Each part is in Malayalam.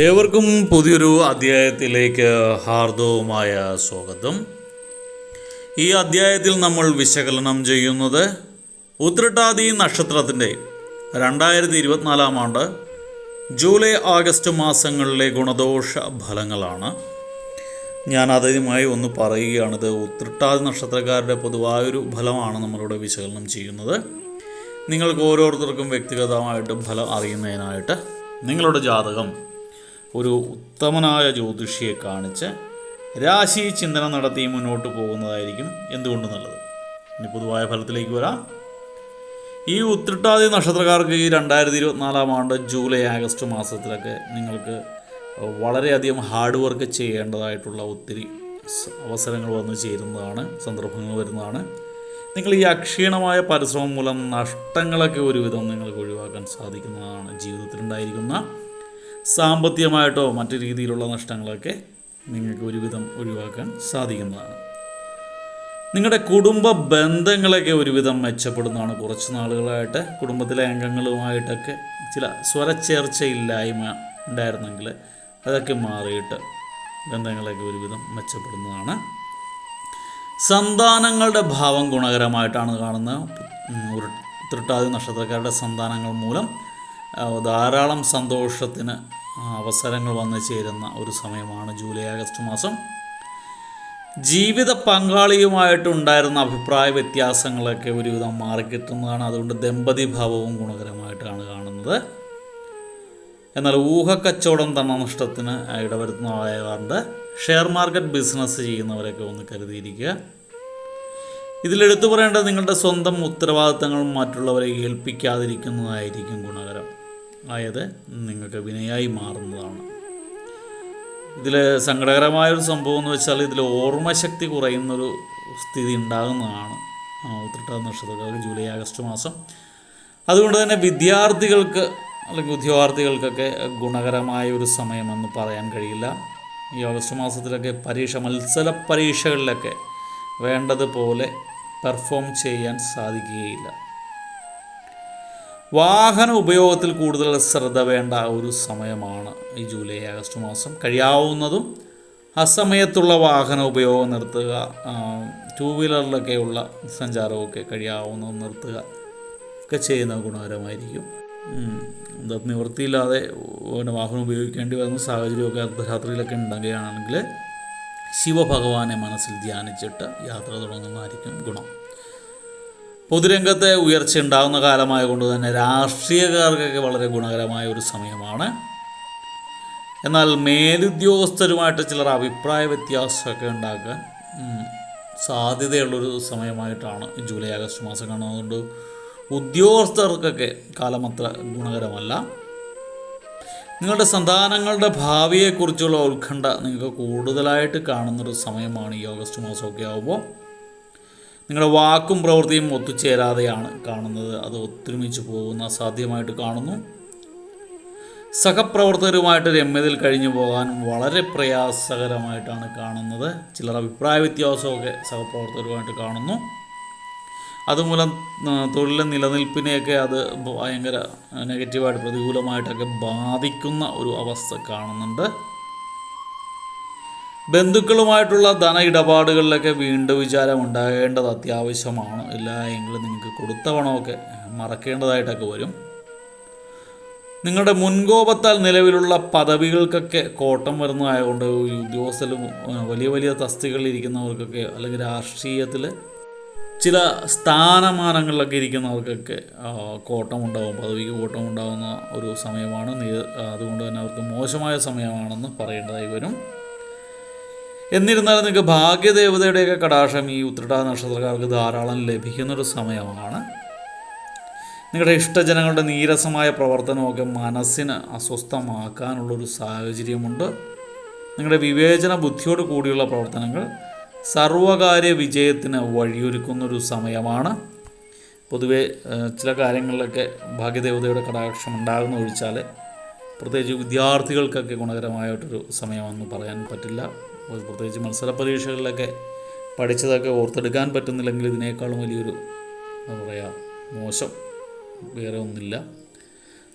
ഏവർക്കും പുതിയൊരു അധ്യായത്തിലേക്ക് ഹാർദവുമായ സ്വാഗതം. ഈ അധ്യായത്തിൽ നമ്മൾ വിശകലനം ചെയ്യുന്നത് ഉത്രട്ടാതി നക്ഷത്രത്തിന്റെ രണ്ടായിരത്തി ഇരുപത്തിനാലാം ആണ്ട് ജൂലൈ ആഗസ്റ്റ് മാസങ്ങളിലെ ഗുണദോഷ ഫലങ്ങളാണ്. ഞാൻ ആദ്യമായി ഒന്ന് പറയുകയാണ് പറയുകയാണിത് ഉത്രട്ടാതി നക്ഷത്രക്കാരുടെ പൊതുവായൊരു ഫലമാണ് നമ്മളിവിടെ വിശകലനം ചെയ്യുന്നത്. നിങ്ങൾക്ക് ഓരോരുത്തർക്കും വ്യക്തിഗതമായിട്ടും ഫലം അറിയുന്നതിനായിട്ട് നിങ്ങളുടെ ജാതകം ഒരു ഉത്തമനായ ജ്യോതിഷിയെ കാണിച്ച് രാശി ചിന്തനം നടത്തി മുന്നോട്ട് പോകുന്നതായിരിക്കും എന്തുകൊണ്ട് നല്ലത്? ഇനി പൊതുവായ ഫലത്തിലേക്ക് വരാം. ഈ ഉത്രട്ടാതി നക്ഷത്രക്കാർക്ക് ഈ രണ്ടായിരത്തി ഇരുപത്തിനാലാം ആണ്ട് ജൂലൈ ആഗസ്റ്റ് മാസത്തിലൊക്കെ നിങ്ങൾക്ക് വളരെയധികം ഹാർഡ് വർക്ക് ചെയ്യേണ്ടതായിട്ടുള്ള ഒത്തിരി അവസരങ്ങൾ വന്നു ചേരുന്നതാണ് സന്ദർഭങ്ങൾ വരുന്നതാണ്. നിങ്ങൾ ഈ അക്ഷീണമായ പരിശ്രമം മൂലം നഷ്ടങ്ങളൊക്കെ ഒരുവിധം നിങ്ങൾക്ക് ഒഴിവാക്കാൻ സാധിക്കുന്നതാണ് ജീവിതത്തിലുണ്ടായിരിക്കുന്ന സാമ്പത്തികമായിട്ടോ മറ്റു രീതിയിലുള്ള നഷ്ടങ്ങളൊക്കെ നിങ്ങൾക്ക് ഒരുവിധം ഒഴിവാക്കാൻ സാധിക്കുന്നതാണ്. നിങ്ങളുടെ കുടുംബ ബന്ധങ്ങളൊക്കെ ഒരുവിധം മെച്ചപ്പെടുന്നതാണ്. കുറച്ച് നാളുകളായിട്ട് കുടുംബത്തിലെ അംഗങ്ങളുമായിട്ടൊക്കെ ചില സ്വരച്ചേർച്ചയില്ലായ്മ ഉണ്ടായിരുന്നെങ്കിൽ അതൊക്കെ മാറിയിട്ട് ബന്ധങ്ങളൊക്കെ ഒരുവിധം മെച്ചപ്പെടുന്നതാണ്. സന്താനങ്ങളുടെ ഭാവം ഗുണകരമായിട്ടാണ് കാണുന്നത്. ഒരു തൃട്ടാതി നക്ഷത്രക്കാരുടെ സന്താനങ്ങൾ മൂലം ധാരാളം സന്തോഷത്തിന് അവസരങ്ങൾ വന്നു ചേരുന്ന ഒരു സമയമാണ് ജൂലൈ ആഗസ്റ്റ് മാസം. ജീവിത പങ്കാളിയുമായിട്ടുണ്ടായിരുന്ന അഭിപ്രായ വ്യത്യാസങ്ങളൊക്കെ ഒരുവിധം മാറിക്കിട്ടുന്നതാണ് അതുകൊണ്ട് ദമ്പതി ഭാവവും ഗുണകരമായിട്ടാണ് കാണുന്നത്. എന്നാൽ ഊഹക്കച്ചവടം തന്ന നഷ്ടത്തിന് ഇടവരുത്തുന്നതായതുകൊണ്ട് ഷെയർ മാർക്കറ്റ് ബിസിനസ് ചെയ്യുന്നവരൊക്കെ ഒന്ന് കരുതിയിരിക്കുക. ഇതിലെടുത്തു പറയേണ്ടത് നിങ്ങളുടെ സ്വന്തം ഉത്തരവാദിത്തങ്ങൾ മറ്റുള്ളവരെ ഏൽപ്പിക്കാതിരിക്കുന്നതായിരിക്കും ഗുണകരം. ആയത് നിങ്ങൾക്ക് വിനയായി മാറുന്നതാണ്. ഇതിൽ സങ്കടകരമായൊരു സംഭവം എന്ന് വെച്ചാൽ ഇതിൽ ഓർമ്മശക്തി കുറയുന്നൊരു സ്ഥിതി ഉണ്ടാകുന്നതാണ്. ഉത്രട്ടാതി നക്ഷത്രക്കാർക്ക് ജൂലൈ ആഗസ്റ്റ് മാസം. അതുകൊണ്ട് തന്നെ വിദ്യാർത്ഥികൾക്ക് അല്ലെങ്കിൽ ഉദ്യോഗാർത്ഥികൾക്കൊക്കെ ഗുണകരമായ ഒരു സമയമെന്ന് പറയാൻ കഴിയില്ല. ഈ ഓഗസ്റ്റ് മാസത്തിലൊക്കെ പരീക്ഷ മത്സര പരീക്ഷകളിലൊക്കെ വേണ്ടതുപോലെ പെർഫോം ചെയ്യാൻ സാധിക്കുകയില്ല. വാഹന ഉപയോഗത്തിൽ കൂടുതൽ ശ്രദ്ധ വേണ്ട ഒരു സമയമാണ് ഈ ജൂലൈ ആഗസ്റ്റ് മാസം. കഴിയാവുന്നതും അസമയത്തുള്ള വാഹന ഉപയോഗം നിർത്തുക ടൂ വീലറിലൊക്കെയുള്ള സഞ്ചാരമൊക്കെ കഴിയാവുന്നതും നിർത്തുക ഒക്കെ ചെയ്യുന്നത് ഗുണകരമായിരിക്കും. നിവൃത്തിയില്ലാതെ പിന്നെ വാഹനം ഉപയോഗിക്കേണ്ടി വരുന്ന സാഹചര്യമൊക്കെ അർദ്ധരാത്രിയിലൊക്കെ ഉണ്ടാകുകയാണെങ്കിൽ ശിവഭഗവാനെ മനസ്സിൽ ധ്യാനിച്ചിട്ട് യാത്ര തുടങ്ങുന്നതായിരിക്കും ഗുണം. പൊതുരംഗത്തെ ഉയർച്ച ഉണ്ടാകുന്ന കാലമായതുകൊണ്ട് തന്നെ രാഷ്ട്രീയക്കാർക്കൊക്കെ വളരെ ഗുണകരമായ ഒരു സമയമാണ്. എന്നാൽ മേലുദ്യോഗസ്ഥരുമായിട്ട് ചിലർ അഭിപ്രായ വ്യത്യാസമൊക്കെ ഉണ്ടാക്കാൻ സാധ്യതയുള്ളൊരു സമയമായിട്ടാണ് ജൂലൈ ആഗസ്റ്റ് മാസം കാണുന്നതുകൊണ്ട് ഉദ്യോഗസ്ഥർക്കൊക്കെ കാലം അത്ര ഗുണകരമല്ല. നിങ്ങളുടെ സന്താനങ്ങളുടെ ഭാവിയെക്കുറിച്ചുള്ള ഉത്കണ്ഠ നിങ്ങൾക്ക് കൂടുതലായിട്ട് കാണുന്നൊരു സമയമാണ് ഈ ഓഗസ്റ്റ് മാസമൊക്കെ ആകുമ്പോൾ നിങ്ങളുടെ വാക്കും പ്രവൃത്തിയും ഒത്തുചേരാതെയാണ് കാണുന്നത്. അത് ഒത്തൊരുമിച്ച് പോകുന്ന അസാധ്യമായിട്ട് കാണുന്നു. സഹപ്രവർത്തകരുമായിട്ട് രമ്യതയിൽ കഴിഞ്ഞു പോകാൻ വളരെ പ്രയാസകരമായിട്ടാണ് കാണുന്നത്. ചിലർ അഭിപ്രായ വ്യത്യാസമൊക്കെ സഹപ്രവർത്തകരുമായിട്ട് കാണുന്നു. അതുമൂലം തൊഴിലിലെ നിലനിൽപ്പിനെയൊക്കെ അത് ഭയങ്കര നെഗറ്റീവായിട്ട് പ്രതികൂലമായിട്ടൊക്കെ ബാധിക്കുന്ന ഒരു അവസ്ഥ കാണുന്നുണ്ട്. ബന്ധുക്കളുമായിട്ടുള്ള ധന ഇടപാടുകളിലൊക്കെ വീണ്ടും വിചാരം ഉണ്ടാകേണ്ടത് അത്യാവശ്യമാണ്. എല്ലാ എങ്കിൽ നിങ്ങൾക്ക് കൊടുത്ത പണമൊക്കെ മറക്കേണ്ടതായിട്ടൊക്കെ വരും. നിങ്ങളുടെ മുൻകോപത്താൽ നിലവിലുള്ള പദവികൾക്കൊക്കെ കോട്ടം വരുന്നതായതുകൊണ്ട് ഈ വലിയ വലിയ തസ്തികളിൽ ഇരിക്കുന്നവർക്കൊക്കെ അല്ലെങ്കിൽ രാഷ്ട്രീയത്തിൽ ചില സ്ഥാനമാനങ്ങളിലൊക്കെ ഇരിക്കുന്നവർക്കൊക്കെ കോട്ടമുണ്ടാകും പദവിക്ക് കോട്ടം ഉണ്ടാകുന്ന ഒരു സമയമാണ്. അതുകൊണ്ട് തന്നെ അവർക്ക് മോശമായ സമയമാണെന്ന് പറയേണ്ടതായി വരും. എന്നിരുന്നാലും നിങ്ങൾക്ക് ഭാഗ്യദേവതയുടെയൊക്കെ കടാക്ഷം ഈ ഉത്രട നക്ഷത്രക്കാർക്ക് ധാരാളം ലഭിക്കുന്നൊരു സമയമാണ്. നിങ്ങളുടെ ഇഷ്ടജനങ്ങളുടെ നീരസമായ പ്രവർത്തനമൊക്കെ മനസ്സിന് അസ്വസ്ഥമാക്കാനുള്ളൊരു സാഹചര്യമുണ്ട്. നിങ്ങളുടെ വിവേചന ബുദ്ധിയോട് കൂടിയുള്ള പ്രവർത്തനങ്ങൾ സർവകാര്യ വിജയത്തിന് വഴിയൊരുക്കുന്നൊരു സമയമാണ്. പൊതുവെ ചില കാര്യങ്ങളിലൊക്കെ ഭാഗ്യദേവതയുടെ കടാക്ഷം ഉണ്ടാകുന്ന ഒഴിച്ചാൽ പ്രത്യേകിച്ച് വിദ്യാർത്ഥികൾക്കൊക്കെ ഗുണകരമായിട്ടൊരു സമയമാണെന്ന് പറയാൻ പറ്റില്ല. പ്രത്യേകിച്ച് മത്സര പരീക്ഷകളിലൊക്കെ പഠിച്ചതൊക്കെ ഓർത്തെടുക്കാൻ പറ്റുന്നില്ലെങ്കിൽ ഇതിനേക്കാളും വലിയൊരു എന്താ പറയുക മോശം. വേറെ ഒന്നില്ല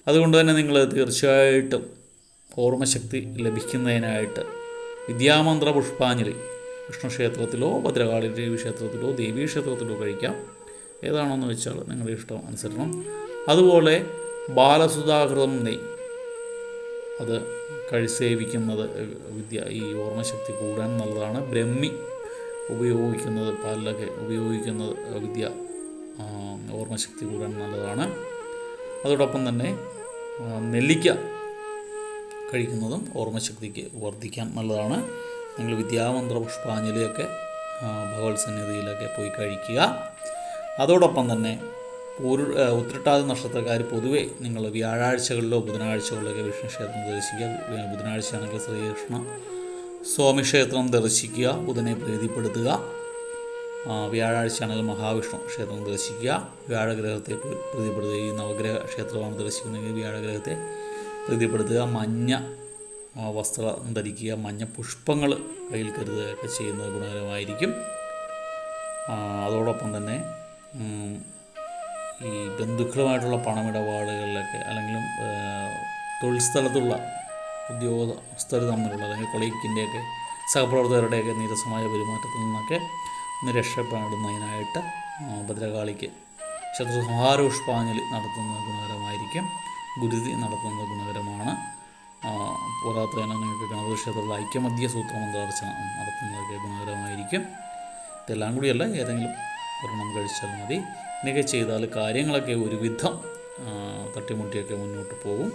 അതുകൊണ്ട് തന്നെ നിങ്ങൾ തീർച്ചയായിട്ടും ഓർമ്മശക്തി ലഭിക്കുന്നതിനായിട്ട് വിദ്യാമന്ത്ര പുഷ്പാഞ്ജലി വിഷ്ണു ക്ഷേത്രത്തിലോ ഭദ്രകാളി ദേവി ക്ഷേത്രത്തിലോ ദേവീ ക്ഷേത്രത്തിലോ കഴിക്കാം. ഏതാണെന്ന് വെച്ചാൽ നിങ്ങളുടെ ഇഷ്ടം അനുസരണം. അതുപോലെ ബാലസുധാകൃതം നെയ്. അത് കഴിസേവിക്കുന്നത് വിദ്യ ഈ ഓർമ്മശക്തി കൂടാൻ നല്ലതാണ്. ബ്രഹ്മി ഉപയോഗിക്കുന്നത് പാലിലൊക്കെ ഉപയോഗിക്കുന്നത് വിദ്യ ഓർമ്മശക്തി കൂടാൻ നല്ലതാണ്. അതോടൊപ്പം തന്നെ നെല്ലിക്ക കഴിക്കുന്നതും ഓർമ്മശക്തിക്ക് വർദ്ധിക്കാൻ നല്ലതാണ്. നിങ്ങൾ വിദ്യാമന്ത്ര പുഷ്പാഞ്ജലിയൊക്കെ ഭഗവത് സന്നിധിയിലൊക്കെ പോയി കഴിക്കുക. അതോടൊപ്പം തന്നെ ആ, ഉത്രട്ടാതി നക്ഷത്രക്കാർ പൊതുവെ നിങ്ങൾ വ്യാഴാഴ്ചകളിലോ ബുധനാഴ്ചകളിലൊക്കെ വിഷ്ണു ക്ഷേത്രം ദർശിക്കുക. ബുധനാഴ്ചയാണെങ്കിൽ ശ്രീകൃഷ്ണ സ്വാമി ക്ഷേത്രം ദർശിക്കുക ബുധനെ പ്രീതിപ്പെടുത്തുക. വ്യാഴാഴ്ചയാണെങ്കിൽ മഹാവിഷ്ണു ക്ഷേത്രം ദർശിക്കുക. വ്യാഴഗ്രഹത്തെ പ്രീ- പ്രീതിപ്പെടുത്തുക. ഈ നവഗ്രഹ ക്ഷേത്രമാണ് ദർശിക്കുന്നതെങ്കിൽ വ്യാഴഗ്രഹത്തെ പ്രീതിപ്പെടുത്തുക. മഞ്ഞ വസ്ത്രം ധരിക്കുക. മഞ്ഞ പുഷ്പങ്ങൾ കയ്യിൽ കരുതുകയൊക്കെ ചെയ്യുന്നത് ഗുണകരമായിരിക്കും. അതോടൊപ്പം തന്നെ ഈ ബന്ധുക്കളുമായിട്ടുള്ള പണമിടപാടുകളിലൊക്കെ അല്ലെങ്കിൽ തൊഴിൽ സ്ഥലത്തുള്ള ഉദ്യോഗസ്ഥർ തമ്മിലുള്ള അല്ലെങ്കിൽ കൊളീക്കിന്റെയൊക്കെ സഹപ്രവർത്തകരുടെയൊക്കെ നീരസമായ പെരുമാറ്റത്തിൽ നിന്നൊക്കെ ഒന്ന് രക്ഷപ്പെടുന്നതിനായിട്ട് ഭദ്രകാളിക്ക് ശത്രു പുഷ്പാഞ്ജലി നടത്തുന്നത് ഗുണകരമായിരിക്കും. ഗുരുതി നടത്തുന്നത് ഗുണകരമാണ്. പോരാത്ത നിങ്ങൾക്ക് ഗണപതി ഐക്യമധ്യ സൂത്രമന്ത്രാർച്ചന നടത്തുന്നതൊക്കെ ഗുണകരമായിരിക്കും. ഇതെല്ലാം കൂടിയല്ല ഏതെങ്കിലും ഒരെണ്ണം കഴിച്ചാൽ മതി. ഇങ്ങനെയൊക്കെ ചെയ്താൽ കാര്യങ്ങളൊക്കെ ഒരുവിധം തട്ടിമുട്ടിയൊക്കെ മുന്നോട്ട് പോകും.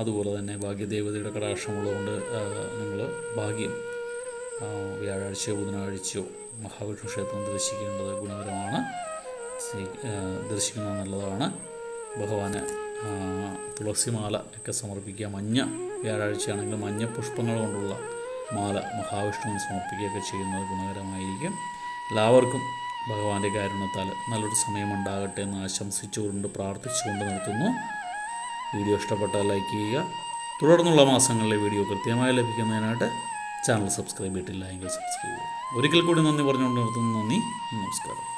അതുപോലെ തന്നെ ഭാഗ്യദേവതയുടെ കടാക്ഷമുള്ളതുകൊണ്ട് നിങ്ങൾ ഭാഗ്യം വ്യാഴാഴ്ചയോ ബുധനാഴ്ചയോ മഹാവിഷ്ണു ക്ഷേത്രം ദർശിക്കേണ്ടത് ഗുണകരമാണ്. ദർശിക്കുന്നത് നല്ലതാണ്. ഭഗവാന് തുളസിമാല ഒക്കെ സമർപ്പിക്കുക മഞ്ഞ വ്യാഴാഴ്ചയാണെങ്കിൽ മഞ്ഞ പുഷ്പങ്ങൾ കൊണ്ടുള്ള മാല മഹാവിഷ്ണുവിന് സമർപ്പിക്കുകയൊക്കെ ചെയ്യുന്നത് ഗുണകരമായിരിക്കും. എല്ലാവർക്കും ഭഗവാന്റെ കാരുണ്യത്താൽ നല്ലൊരു സമയമുണ്ടാകട്ടെ എന്ന് ആശംസിച്ചുകൊണ്ട് പ്രാർത്ഥിച്ചുകൊണ്ട് നിർത്തുന്നു. വീഡിയോ ഇഷ്ടപ്പെട്ടാൽ ലൈക്ക് ചെയ്യുക. തുടർന്നുള്ള മാസങ്ങളിലെ വീഡിയോ കൃത്യമായി ലഭിക്കുന്നതിനായിട്ട് ചാനൽ സബ്സ്ക്രൈബ് ചെയ്തിട്ടില്ല എങ്കിൽ സബ്സ്ക്രൈബ് ചെയ്യുക. ഒരിക്കൽ കൂടി നന്ദി പറഞ്ഞുകൊണ്ട് നിർത്തുന്നു. നന്ദി. നമസ്കാരം.